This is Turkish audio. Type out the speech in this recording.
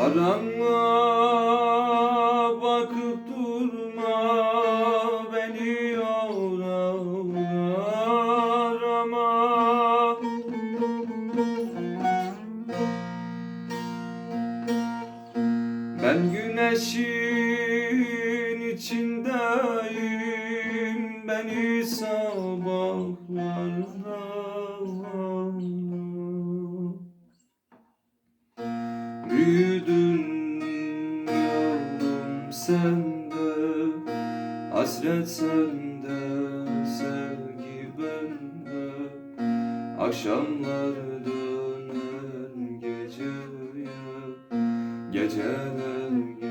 Karanlığa bakıp durma beni yorar ama Ben güneşin içindeyim beni sabahlarda sende Hasret sende sevgi bende. Akşamlar döner geceye Geceler